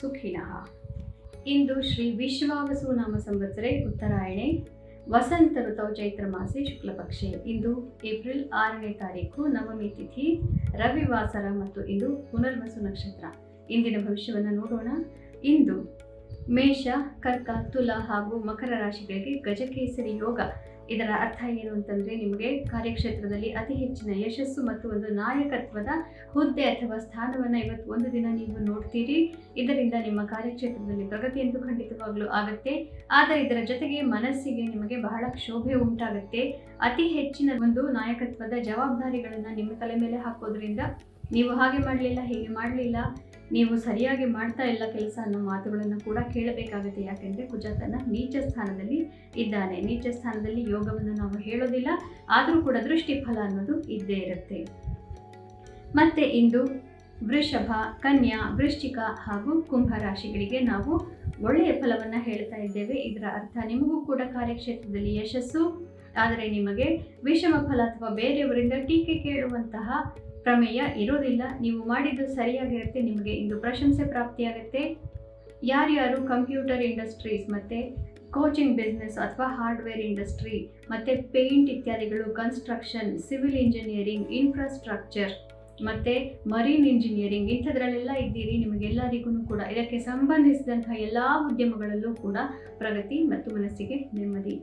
ಸುಖಿನಃ. ಇಂದು ಶ್ರೀ ವಿಶ್ವಾವಸು ನಾಮ ಸಂವತ್ಸರೆ ಉತ್ತರಾಯಣೆ. ವಸಂತ ಋತೌ ಚೈತ್ರ ಮಾಸೆ ಶುಕ್ಲಪಕ್ಷೆ. ಇಂದು ಏಪ್ರಿಲ್ ಆರನೇ ತಾರೀಕು ನವಮಿ ತಿಥಿ. ರವಿವಾಸರ ಮತ್ತು ಇಂದು ಪುನರ್ವಸು ನಕ್ಷತ್ರ. ಇಂದಿನ ಭವಿಷ್ಯವನ್ನು ನೋಡೋಣ. ಇಂದು ಮೇಷ, ಕರ್ಕ, ತುಲ ಹಾಗೂ ಮಕರ ರಾಶಿಗಳಿಗೆ ಗಜಕೇಸರಿ ಯೋಗ. ಇದರ ಅರ್ಥ ಏನು ಅಂತಂದ್ರೆ ನಿಮಗೆ ಕಾರ್ಯಕ್ಷೇತ್ರದಲ್ಲಿ ಅತಿ ಹೆಚ್ಚಿನ ಯಶಸ್ಸು ಮತ್ತು ಒಂದು ನಾಯಕತ್ವದ ಹುದ್ದೆ ಅಥವಾ ಸ್ಥಾನವನ್ನು ಇವತ್ತು ಒಂದು ದಿನ ನೀವು ನೋಡ್ತೀರಿ. ಇದರಿಂದ ನಿಮ್ಮ ಕಾರ್ಯಕ್ಷೇತ್ರದಲ್ಲಿ ಪ್ರಗತಿಯಂತೂ ಖಂಡಿತವಾಗ್ಲೂ ಆಗುತ್ತೆ. ಆದರೆ ಇದರ ಜೊತೆಗೆ ಮನಸ್ಸಿಗೆ ನಿಮಗೆ ಬಹಳ ಕ್ಷೋಭೆ ಉಂಟಾಗುತ್ತೆ. ಅತಿ ಹೆಚ್ಚಿನ ಒಂದು ನಾಯಕತ್ವದ ಜವಾಬ್ದಾರಿಗಳನ್ನು ನಿಮ್ಮ ತಲೆ ಮೇಲೆ ಹಾಕೋದ್ರಿಂದ ನೀವು ಹಾಗೆ ಮಾಡಲಿಲ್ಲ, ಹೀಗೆ ಮಾಡಲಿಲ್ಲ. ನೀವು ಸರಿಯಾಗಿ ಮಾಡ್ತಾ ಇಲ್ಲ ಕೆಲಸ ಅನ್ನೋ ಮಾತುಗಳನ್ನು ಕೂಡ ಕೇಳಬೇಕಾಗುತ್ತೆ. ಯಾಕೆಂದರೆ ಕುಜಾತನ ನೀಚ ಸ್ಥಾನದಲ್ಲಿ ಇದ್ದಾನೆ. ನೀಚ ಸ್ಥಾನದಲ್ಲಿ ಯೋಗವನ್ನು ನಾವು ಹೇಳೋದಿಲ್ಲ, ಆದರೂ ಕೂಡ ದೃಷ್ಟಿಫಲ ಅನ್ನೋದು ಇದ್ದೇ ಇರುತ್ತೆ. ಮತ್ತೆ ಇಂದು ವೃಷಭ, ಕನ್ಯಾ, ವೃಶ್ಚಿಕ ಹಾಗೂ ಕುಂಭ ರಾಶಿಗಳಿಗೆ ನಾವು ಒಳ್ಳೆಯ ಫಲವನ್ನು ಹೇಳ್ತಾ ಇದ್ದೇವೆ. ಇದರ ಅರ್ಥ ನಿಮಗೂ ಕೂಡ ಕಾರ್ಯಕ್ಷೇತ್ರದಲ್ಲಿ ಯಶಸ್ಸು. ಆದರೆ ನಿಮಗೆ ವಿಷಮ ಫಲ ಅಥವಾ ಬೇರೆಯವರಿಂದ ಟೀಕೆ ಕೇಳುವಂತಹ ಪ್ರಮೇಯ ಇರೋದಿಲ್ಲ. ನೀವು ಮಾಡಿದ್ದು ಸರಿಯಾಗಿರುತ್ತೆ ನಿಮಗೆ ಇಂದು ಪ್ರಶಂಸೆ ಪ್ರಾಪ್ತಿಯಾಗುತ್ತೆ. ಯಾರ್ಯಾರು ಕಂಪ್ಯೂಟರ್ ಇಂಡಸ್ಟ್ರೀಸ್ ಮತ್ತು ಕೋಚಿಂಗ್ ಬಿಸ್ನೆಸ್ ಅಥವಾ ಹಾರ್ಡ್ವೇರ್ ಇಂಡಸ್ಟ್ರಿ ಮತ್ತು ಪೇಂಟ್ ಇತ್ಯಾದಿಗಳು, ಕನ್ಸ್ಟ್ರಕ್ಷನ್, ಸಿವಿಲ್ ಇಂಜಿನಿಯರಿಂಗ್, ಇನ್ಫ್ರಾಸ್ಟ್ರಕ್ಚರ್ ಮತ್ತು ಮರೀನ್ ಇಂಜಿನಿಯರಿಂಗ್ ಇಂಥದ್ರಲ್ಲೆಲ್ಲ ಇದ್ದೀರಿ, ನಿಮಗೆಲ್ಲರಿಗೂ ಕೂಡ, ಇದಕ್ಕೆ ಸಂಬಂಧಿಸಿದಂತಹ ಎಲ್ಲ ಉದ್ಯಮಗಳಲ್ಲೂ ಕೂಡ ಪ್ರಗತಿ ಮತ್ತು ಮನಸ್ಸಿಗೆ ನೆಮ್ಮದಿ.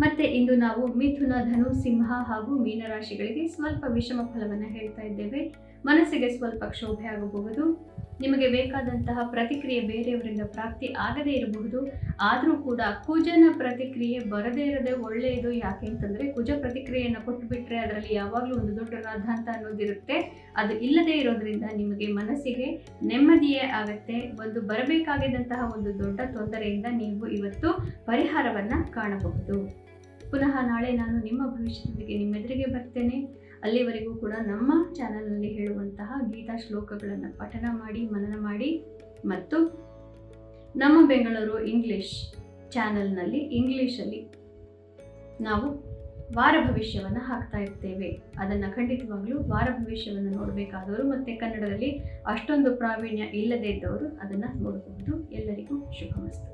ಮತ್ತೆ ಇಂದು ನಾವು ಮಿಥುನ, ಧನು, ಸಿಂಹ ಹಾಗೂ ಮೀನರಾಶಿಗಳಿಗೆ ಸ್ವಲ್ಪ ವಿಷಮ ಫಲವನ್ನು ಹೇಳ್ತಾ ಇದ್ದೇವೆ. ಮನಸ್ಸಿಗೆ ಸ್ವಲ್ಪ ಕ್ಷೋಭೆ ಆಗಬಹುದು. ನಿಮಗೆ ಬೇಕಾದಂತಹ ಪ್ರತಿಕ್ರಿಯೆ ಬೇರೆಯವರಿಂದ ಪ್ರಾಪ್ತಿ ಆಗದೇ ಇರಬಹುದು. ಆದರೂ ಕೂಡ ಕುಜನ ಪ್ರತಿಕ್ರಿಯೆ ಬರದೇ ಇರದೆ ಒಳ್ಳೆಯದು ಯಾಕೆ ಅಂತಂದರೆ ಕುಜ ಪ್ರತಿಕ್ರಿಯೆಯನ್ನು ಕೊಟ್ಟುಬಿಟ್ರೆ ಅದರಲ್ಲಿ ಯಾವಾಗಲೂ ಒಂದು ದೊಡ್ಡ ರಾಧಾಂತ ಅನ್ನೋದಿರುತ್ತೆ. ಅದು ಇಲ್ಲದೇ ಇರೋದ್ರಿಂದ ನಿಮಗೆ ಮನಸ್ಸಿಗೆ ನೆಮ್ಮದಿಯೇ ಆಗುತ್ತೆ. ಒಂದು ಬರಬೇಕಾಗಿದ್ದಂತಹ ಒಂದು ದೊಡ್ಡ ತೊಂದರೆಯಿಂದ ನೀವು ಇವತ್ತು ಪರಿಹಾರವನ್ನು ಕಾಣಬಹುದು. ಪುನಃ ನಾಳೆ ನಾನು ನಿಮ್ಮ ಭವಿಷ್ಯದೊಂದಿಗೆ ನಿಮ್ಮೆದುರಿಗೆ ಬರ್ತೇನೆ. ಅಲ್ಲಿವರೆಗೂ ಕೂಡ ನಮ್ಮ ಚಾನಲ್ನಲ್ಲಿ ಹೇಳುವಂತಹ ಗೀತಾ ಶ್ಲೋಕಗಳನ್ನು ಪಠನ ಮಾಡಿ, ಮನನ ಮಾಡಿ ಮತ್ತು ನಮ್ಮ ಬೆಂಗಳೂರು ಇಂಗ್ಲಿಷ್ ಚಾನಲ್ನಲ್ಲಿ ಇಂಗ್ಲೀಷಲ್ಲಿ ನಾವು ವಾರ ಭವಿಷ್ಯವನ್ನು ಹಾಕ್ತಾ ಇರ್ತೇವೆ. ಅದನ್ನು ಖಂಡಿತವಾಗ್ಲೂ ವಾರ ಭವಿಷ್ಯವನ್ನು ನೋಡಬೇಕಾದವರು ಮತ್ತು ಕನ್ನಡದಲ್ಲಿ ಅಷ್ಟೊಂದು ಪ್ರಾವೀಣ್ಯ ಇಲ್ಲದೇ ಇದ್ದವರು ಅದನ್ನು ನೋಡಬಹುದು. ಎಲ್ಲರಿಗೂ ಶುಭಮಸ್ತು.